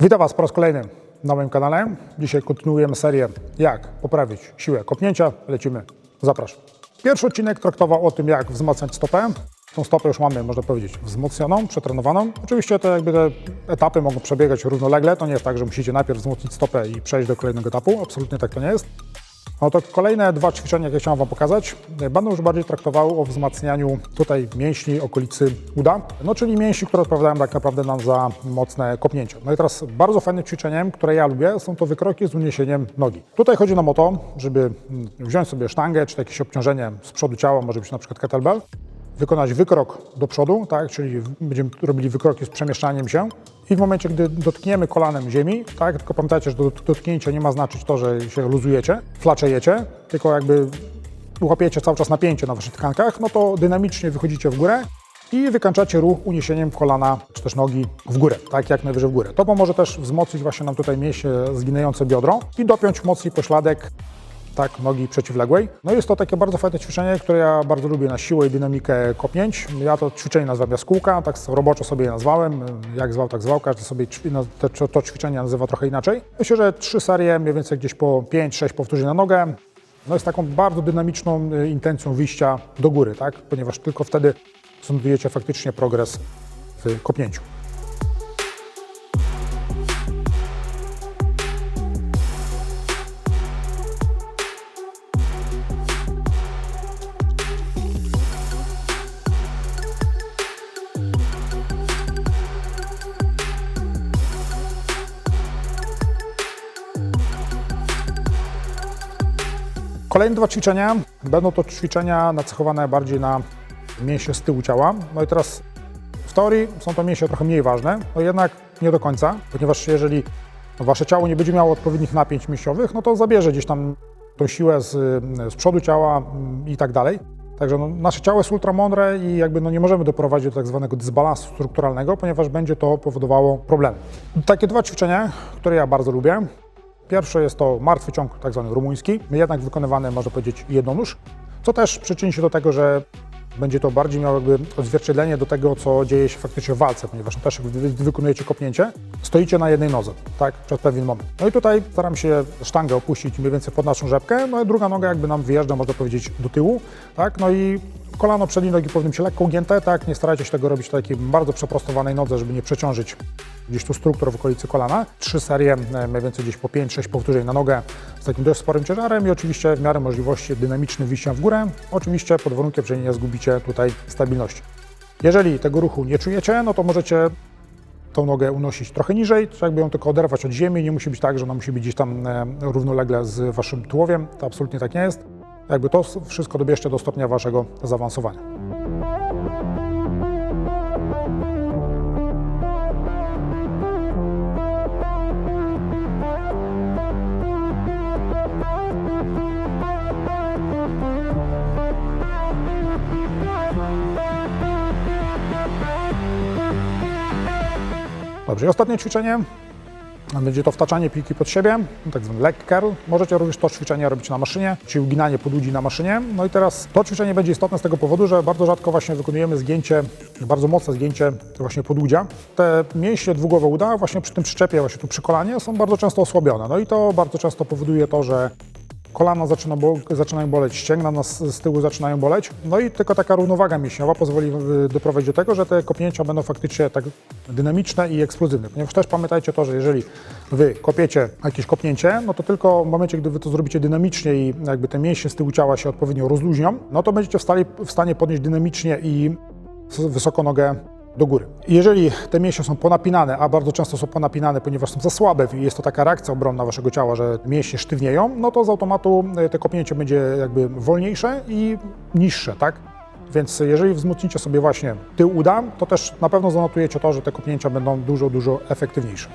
Witam Was po raz kolejny na moim kanale. Dzisiaj kontynuujemy serię jak poprawić siłę kopnięcia. Lecimy, zapraszam. Pierwszy odcinek traktował o tym, jak wzmacniać stopę. Tą stopę już mamy, można powiedzieć, wzmocnioną, przetrenowaną. Oczywiście te, jakby te etapy mogą przebiegać równolegle. To nie jest tak, że musicie najpierw wzmocnić stopę i przejść do kolejnego etapu. Absolutnie tak to nie jest. No to kolejne dwa ćwiczenia, jakie chciałem Wam pokazać, będą już bardziej traktowały o wzmacnianiu tutaj mięśni okolicy uda, no czyli mięśni, które odpowiadają tak naprawdę nam za mocne kopnięcie. No i teraz bardzo fajnym ćwiczeniem, które ja lubię, są to wykroki z uniesieniem nogi. Tutaj chodzi nam o to, żeby wziąć sobie sztangę, czy jakieś obciążenie z przodu ciała, może być na przykład kettlebell, wykonać wykrok do przodu, tak, czyli będziemy robili wykroki z przemieszczaniem się. I w momencie, gdy dotkniemy kolanem ziemi, tak, tylko pamiętajcie, że do dotknięcia nie ma znaczyć to, że się luzujecie, flaczejecie, tylko jakby łapiecie cały czas napięcie na waszych tkankach, no to dynamicznie wychodzicie w górę i wykańczacie ruch uniesieniem kolana czy też nogi w górę, tak? Jak najwyżej w górę. To pomoże też wzmocnić właśnie nam tutaj mięśnie zginające biodro i dopiąć mocniej pośladek tak, nogi przeciwległej. No jest to takie bardzo fajne ćwiczenie, które ja bardzo lubię na siłę i dynamikę kopnięć. Ja to ćwiczenie nazywam jaskółka, tak roboczo sobie je nazwałem. Jak zwał, tak zwał. Każdy sobie no, to, to ćwiczenie nazywa trochę inaczej. Myślę, że trzy serie, mniej więcej gdzieś po 5-6 powtórzeń na nogę. No jest taką bardzo dynamiczną y, intencją wyjścia do góry, tak? Ponieważ tylko wtedy znudujecie faktycznie progres w kopnięciu. Kolejne dwa ćwiczenia będą to ćwiczenia nacechowane bardziej na mięśnie z tyłu ciała. No i teraz w teorii są to mięśnie trochę mniej ważne, no jednak nie do końca, ponieważ jeżeli wasze ciało nie będzie miało odpowiednich napięć mięśniowych, no to zabierze gdzieś tam tą siłę z, z przodu ciała mm, i tak dalej. Także no, nasze ciało jest ultramądre i jakby no, nie możemy doprowadzić do tak zwanego dysbalansu strukturalnego, ponieważ będzie to powodowało problemy. Takie dwa ćwiczenia, które ja bardzo lubię. Pierwsze jest to martwy ciąg, tak zwany rumuński, jednak wykonywany, można powiedzieć, jednonóż, co też przyczyni się do tego, że będzie to bardziej miało jakby odzwierciedlenie do tego, co dzieje się faktycznie w walce, ponieważ też wy wykonujecie kopnięcie, stoicie na jednej nodze, tak, przez pewien moment. No i tutaj staram się sztangę opuścić mniej więcej pod naszą rzepkę, no i druga noga jakby nam wyjeżdża, można powiedzieć, do tyłu, tak, no i kolano przedniej nogi powinno być lekko ugięte, tak, nie starajcie się tego robić w takiej bardzo przeprostowanej nodze, żeby nie przeciążyć gdzieś tu struktur w okolicy kolana. Trzy serie, e, mniej więcej gdzieś po 5-6 powtórzeń na nogę z takim dość sporym ciężarem i oczywiście w miarę możliwości dynamicznym wyjściem w górę, oczywiście pod warunkiem, że nie zgubicie tutaj stabilności. Jeżeli tego ruchu nie czujecie, no to możecie tą nogę unosić trochę niżej, jakby ją tylko oderwać od ziemi, nie musi być tak, że ona musi być gdzieś tam e, równolegle z waszym tułowiem, to absolutnie tak nie jest. Jakby to wszystko dobierzcie do stopnia waszego zaawansowania. Dobrze, ostatnie ćwiczenie. Będzie to wtaczanie piłki pod siebie, tak zwany leg curl. Możecie również to ćwiczenie robić na maszynie, czyli uginanie podłudzi na maszynie. No i teraz to ćwiczenie będzie istotne z tego powodu, że bardzo rzadko właśnie wykonujemy zgięcie, bardzo mocne zgięcie właśnie podłudzia. Te mięśnie dwugłowe uda właśnie przy tym przyczepie, właśnie tu przy kolanie są bardzo często osłabione. No i to bardzo często powoduje to, że kolana zaczyna bo, zaczynają boleć, ścięgna nas z tyłu zaczynają boleć. No i tylko taka równowaga mięśniowa pozwoli y, doprowadzić do tego, że te kopnięcia będą faktycznie tak dynamiczne i eksplozywne. Ponieważ też pamiętajcie to, że jeżeli wy kopiecie jakieś kopnięcie, no to tylko w momencie, gdy wy to zrobicie dynamicznie i jakby te mięśnie z tyłu ciała się odpowiednio rozluźnią, no to będziecie w, stanie podnieść dynamicznie i wysoko nogę do góry. Jeżeli te mięśnie są ponapinane, a bardzo często są ponapinane, ponieważ są za słabe i jest to taka reakcja obronna waszego ciała, że mięśnie sztywnieją, no to z automatu te kopnięcie będzie jakby wolniejsze i niższe, tak? Więc jeżeli wzmocnicie sobie właśnie tył uda, to też na pewno zanotujecie to, że te kopnięcia będą dużo, dużo efektywniejsze.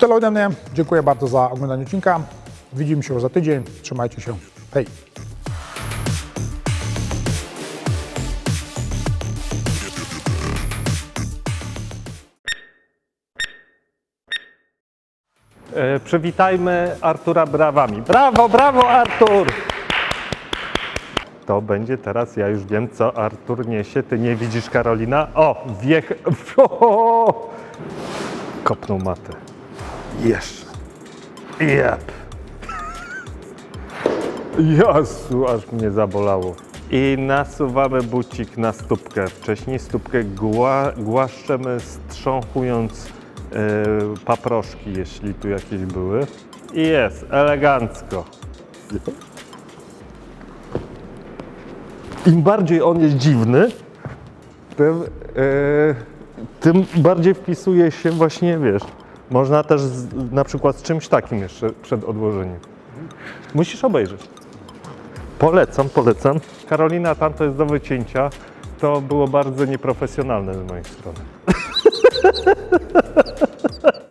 Tyle ode mnie. Dziękuję bardzo za oglądanie odcinka. Widzimy się już za tydzień. Trzymajcie się. Hej! E, przywitajmy Artura brawami. Brawo, brawo Artur! To będzie teraz, ja już wiem co Artur niesie, ty nie widzisz Karolina? O, wiech... Kopnął matę. Jeszcze. Jep. Jezu, aż mnie zabolało. I nasuwamy bucik na stópkę. Wcześniej stópkę gła, głaszczemy strząchując yy, paproszki, jeśli tu jakieś były. I jest, elegancko. Im bardziej on jest dziwny, tym, yy, tym bardziej wpisuje się właśnie, wiesz, można też z, na przykład z czymś takim jeszcze przed odłożeniem. Musisz obejrzeć. Polecam, polecam. Karolina, tam to jest do wycięcia. To było bardzo nieprofesjonalne z mojej strony.